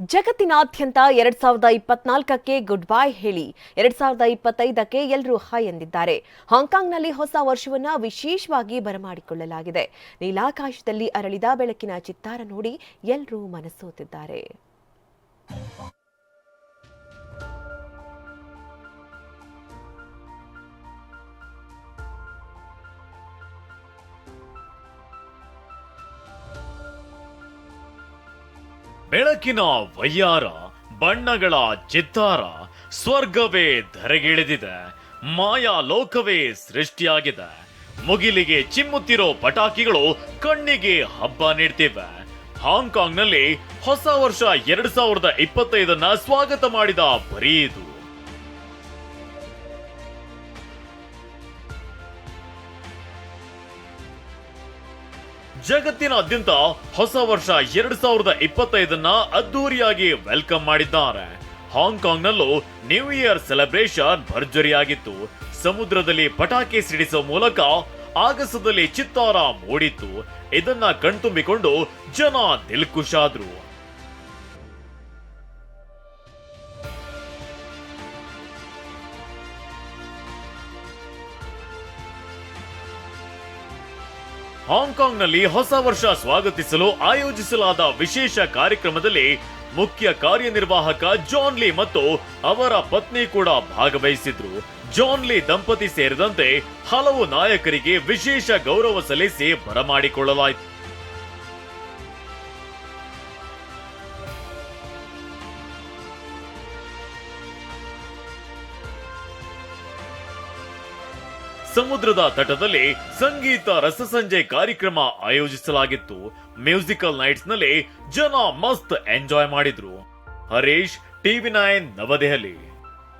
ಜಗತ್ತಿನಾದ್ಯಂತ ಎರಡ್ ಸಾವಿರದ ಇಪ್ಪತ್ನಾಲ್ಕಕ್ಕೆ ಗುಡ್ ಬೈ ಹೇಳಿ. ಎರಡ್ ಸಾವಿರದ ಇಪ್ಪತ್ತೈದಕ್ಕೆ ಎಲ್ಲರೂ ಹಾಯ್ ಎಂದಿದ್ದಾರೆ. ಹಾಂಗ್ಕಾಂಗ್ನಲ್ಲಿ ಹೊಸ ವರ್ಷವನ್ನ ವಿಶೇಷವಾಗಿ ಬರಮಾಡಿಕೊಳ್ಳಲಾಗಿದೆ. ನೀಲಾಕಾಶದಲ್ಲಿ ಅರಳಿದ ಬೆಳಕಿನ ಚಿತ್ತಾರ ನೋಡಿ ಎಲ್ಲರೂ ಮನಸೋತಿದ್ದಾರೆ. ಬೆಳಕಿನ ವಯ್ಯಾರ, ಬಣ್ಣಗಳ ಚಿತ್ತಾರ ಸ್ವರ್ಗವೇ ಧರೆಗಿಳಿದಿದೆ, ಮಾಯಾ ಲೋಕವೇ ಸೃಷ್ಟಿಯಾಗಿದೆ. ಮುಗಿಲಿಗೆ ಚಿಮ್ಮುತ್ತಿರೋ ಪಟಾಕಿಗಳು ಕಣ್ಣಿಗೆ ಹಬ್ಬ ನೀಡ್ತಿವೆ. ಹಾಂಗ್ಕಾಂಗ್ನಲ್ಲಿ ಹೊಸ ವರ್ಷ ಎರಡ್ ಸಾವಿರದ ಇಪ್ಪತ್ತೈದನ್ನ ಸ್ವಾಗತ ಮಾಡಿದ ಬರೀ ಜಗತ್ತಿನಾದ್ಯಂತ ಹೊಸ ವರ್ಷ ಎರಡ್ ಸಾವಿರದ ಇಪ್ಪತ್ತೈದನ್ನ ಅದ್ದೂರಿಯಾಗಿ ವೆಲ್ಕಮ್ ಮಾಡಿದ್ದಾರೆ. ಹಾಂಗ್ಕಾಂಗ್ನಲ್ಲೂ ನ್ಯೂ ಇಯರ್ ಸೆಲೆಬ್ರೇಷನ್ ಭರ್ಜರಿಯಾಗಿತ್ತು. ಸಮುದ್ರದಲ್ಲಿ ಪಟಾಕಿ ಸಿಡಿಸುವ ಮೂಲಕ ಆಗಸದಲ್ಲಿ ಚಿತ್ತಾರ ಮೂಡಿತ್ತು. ಇದನ್ನ ಕಣ್ತುಂಬಿಕೊಂಡು ಜನ ದಿಲ್ಖುಷಾದ್ರು ಹಾಂಗ್ಕಾಂಗ್ನಲ್ಲಿ ಹೊಸ ವರ್ಷ ಸ್ವಾಗತಿಸಲು ಆಯೋಜಿಸಲಾದ ವಿಶೇಷ ಕಾರ್ಯಕ್ರಮದಲ್ಲಿ ಮುಖ್ಯ ಕಾರ್ಯನಿರ್ವಾಹಕ ಜಾನ್ ಲೀ ಮತ್ತು ಅವರ ಪತ್ನಿ ಕೂಡ ಭಾಗವಹಿಸಿದ್ರು. ಜಾನ್ ಲೀ ದಂಪತಿ ಸೇರಿದಂತೆ ಹಲವು ನಾಯಕರಿಗೆ ವಿಶೇಷ ಗೌರವ ಸಲ್ಲಿಸಿ ಬರಮಾಡಿಕೊಳ್ಳಲಾಯಿತು. ಸಮುದ್ರದ ತಟದಲ್ಲಿ ಸಂಗೀತ ರಸಸಂಜೆ ಕಾರ್ಯಕ್ರಮ ಆಯೋಜಿಸಲಾಗಿತ್ತು. ಮ್ಯೂಸಿಕಲ್ ನೈಟ್ಸ್ನಲ್ಲಿ ಜನ ಮಸ್ತ್ ಎಂಜಾಯ್ ಮಾಡಿದ್ರು. Harish, TV nine, New Delhi.